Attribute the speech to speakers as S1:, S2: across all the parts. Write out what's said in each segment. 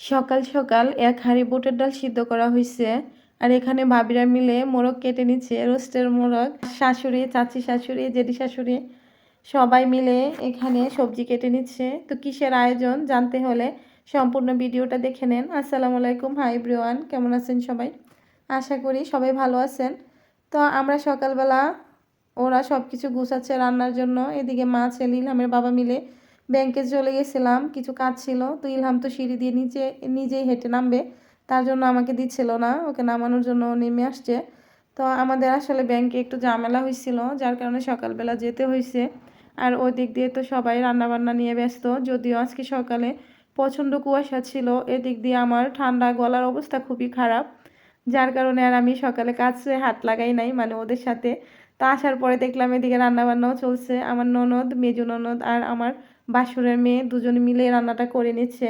S1: সকাল সকাল এক হাঁড়ি বুটের ডাল সিদ্ধ করা হয়েছে আর এখানে ভাবিরা মিলে মোরগ কেটে নিচ্ছে রোস্টের মোরগ, শাশুড়ি, চাচি শাশুড়ি, জেঠি শাশুড়ি, সবাই মিলে এখানে সবজি কেটে নিচ্ছে। তো কিসের আয়োজন জানতে হলে সম্পূর্ণ ভিডিওটা দেখে নেন। আসসালামু আলাইকুম। হাই ব্রিওয়ান কেমন আছেন সবাই? আশা করি সবাই ভালো আছেন। তো আমরা সকালবেলা ওরা সব কিছু গুছাচ্ছে রান্নার জন্য। এদিকে মা ছেলে ইলহামের বাবা মিলে ব্যাংকে চলে গেছিলাম, কিছু কাজ ছিল। তো ইলহাম তো সিঁড়ি দিয়ে নিচে, নিজেই হেঁটে নামবে। তার জন্য আমাকে দিচ্ছিল না, ওকে নামানোর জন্য নেমে আসছে। তো আমাদের আসলে ব্যাংকে একটু ঝামেলা হয়েছিল যার কারণে সকালবেলা যেতে হয়েছে আর ওই দিক দিয়ে তো সবাই রান্নাবান্না নিয়ে ব্যস্ত, যদিও আজকে সকালে প্রচণ্ড কুয়াশা ছিল। এদিক দিয়ে আমার ঠান্ডা গলার অবস্থা খুবই খারাপ, যার কারণে আর আমি সকালে কাছে হাত লাগাই নাই মানে ওদের সাথে তো আসার পরে দেখলাম এদিকে রান্নাবান্নাও চলছে। আমার ননদ, মেজু ননদ আর আমার বাসুরের মেয়ে দুজন মিলে রান্নাটা করে নিচ্ছে।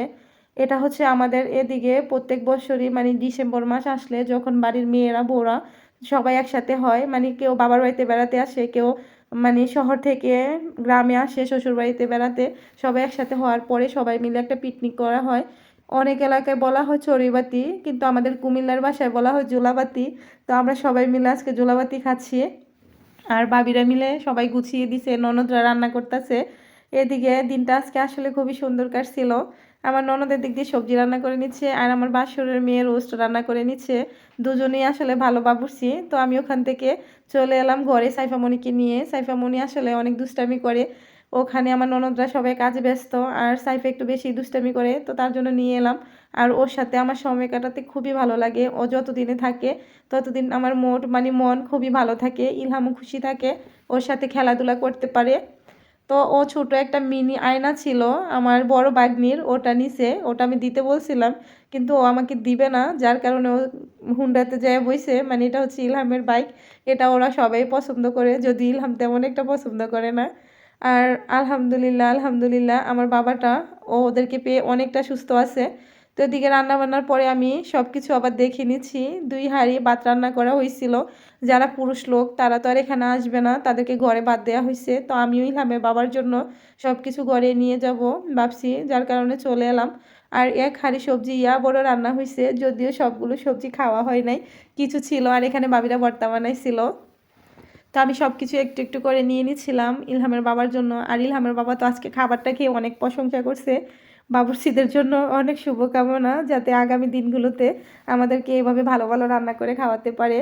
S1: এটা হচ্ছে আমাদের এদিকে প্রত্যেক বছরই মানে ডিসেম্বর মাস আসলে যখন বাড়ির মেয়েরা, বউরা সবাই একসাথে হয় মানে কেউ বাবার বাড়িতে বেড়াতে আসে, কেউ মানে শহর থেকে গ্রামে আসে, শ্বশুর বাড়িতে বেড়াতে সবাই একসাথে হওয়ার পরে সবাই মিলে একটা পিকনিক করা হয়। অনেক এলাকায় বলা হয় চড়িবাতি, কিন্তু আমাদের কুমিল্লার বাসায় বলা হয় জোলাবাতি। তো আমরা সবাই মিলে আজকে জোলাবাতি খাচ্ছি। আর বাবিরা মিলে সবাই গুছিয়ে দিছে, ননদরা রান্না করতেছে। এদিকে দিনটা আজকে আসলে খুবই সুন্দর কাটছিল আমার ননদের দিক দিয়ে সবজি রান্না করে নিচ্ছে আর আমার বাসরের মেয়ে রোস্ট রান্না করে নিচ্ছে। দুজনেই আসলে ভালো বাবুরছি তো আমি ওখান থেকে চলে এলাম ঘরে সাইফামণিকে নিয়ে। সাইফামণি আসলে অনেক দুষ্টামি করে। ওখানে আমার ননদরা সবাই কাজে ব্যস্ত, আর সাইফে একটু বেশি দুষ্টামি করে, তো তার জন্য নিয়ে এলাম। আর ওর সাথে আমার সময় কাটাতে খুবই ভালো লাগে, ও যতদিনে থাকে ততদিন আমার মোট মানে মন খুবই ভালো থাকে ইলহামও খুশি থাকে, ওর সাথে খেলাধুলা করতে পারে। তো ও ছোট একটা মিনি আয়না ছিল আমার বড় বাগনির, ওটা নিছে ওটা আমি দিতে বলছিলাম, কিন্তু ও আমাকে দিবে না, যার কারণে ও হুন্ডাতে যায় বইছে মানে এটা হচ্ছে ইলহামের বাইক এটা ওরা সবাই পছন্দ করে, যদি ইলহাম তেমন একটা পছন্দ করে না। আর আলহামদুলিল্লাহ আলহামদুলিল্লাহ, আমার বাবাটা, ও ওদেরকে পেয়ে অনেকটা সুস্থ আছে। তো এদিকে রান্না বান্নার পরে আমি সব কিছু আবার দেখে নিচ্ছি। দুই হাঁড়ি ভাত রান্না করা হয়েছিল যারা পুরুষ লোক, তারা তো আর এখানে আসবে না। তাদেরকে ঘরে বাদ দেওয়া হয়েছে তো আমিও ইলামের বাবার জন্য সব কিছু ঘরে নিয়ে যাব ভাবছি। যার কারণে চলে এলাম। আর এক হাঁড়ি সবজি ইয়া বড় রান্না হয়েছে যদিও সবগুলো সবজি খাওয়া হয় নাই। কিছু ছিল আর এখানে বাবিরা বর্তা বানাইছিল। তো আমি সব কিছু একটু একটু করে নিয়ে নিচ্ছিলাম ইলহামের বাবার জন্য। আর ইলহামের বাবা তো আজকে খাবারটা খেয়ে অনেক প্রশংসা করছে। বাবুর্চিদের জন্য অনেক শুভকামনা যাতে আগামী দিনগুলোতে আমাদেরকে এভাবে ভালো ভালো রান্না করে খাওয়াতে পারে।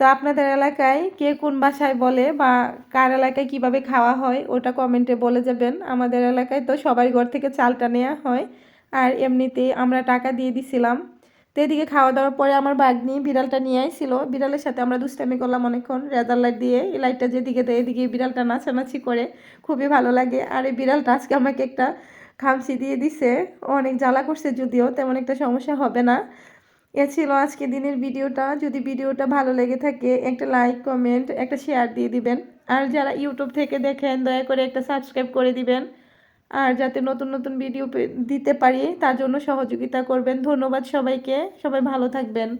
S1: তো আপনাদের এলাকায় কে কোন বাসায় বলে বা কার এলাকায় কীভাবে খাওয়া হয় ওটা কমেন্টে বলে যাবেন। আমাদের এলাকায় তো সবাই ঘর থেকে চালটা নেওয়া হয়। আর এমনিতেই আমরা টাকা দিয়ে দিছিলাম। তো এদিকে খাওয়া দাওয়ার পরে আমার বাগনি বিড়ালটা নিয়ে আইছিল। বিড়ালের সাথে আমরা দুষ্টামি করলাম অনেকক্ষণ রেজার লাইট দিয়ে। এই লাইটটা যেদিকে দেয় এদিকে বিড়ালটা নাচানাচি করে। খুবই ভালো লাগে। আর এই বিড়ালটা আজকে আমাকে একটা খামচি দিয়ে দিছে। অনেক জ্বালা করছে যদিও, তেমন একটা সমস্যা হবে না। এ ছিল আজকে দিনের ভিডিওটা। যদি ভিডিওটা ভালো লেগে থাকে, একটা লাইক কমেন্ট একটা শেয়ার দিয়ে দিবেন। আর যারা ইউটিউব থেকে দেখেন, দয়া করে একটা সাবস্ক্রাইব করে দিবেন। আর যাতে নতুন নতুন ভিডিও দিতে পারি, তার জন্য সহযোগিতা করবেন। ধন্যবাদ সবাইকে। সবাই ভালো থাকবেন।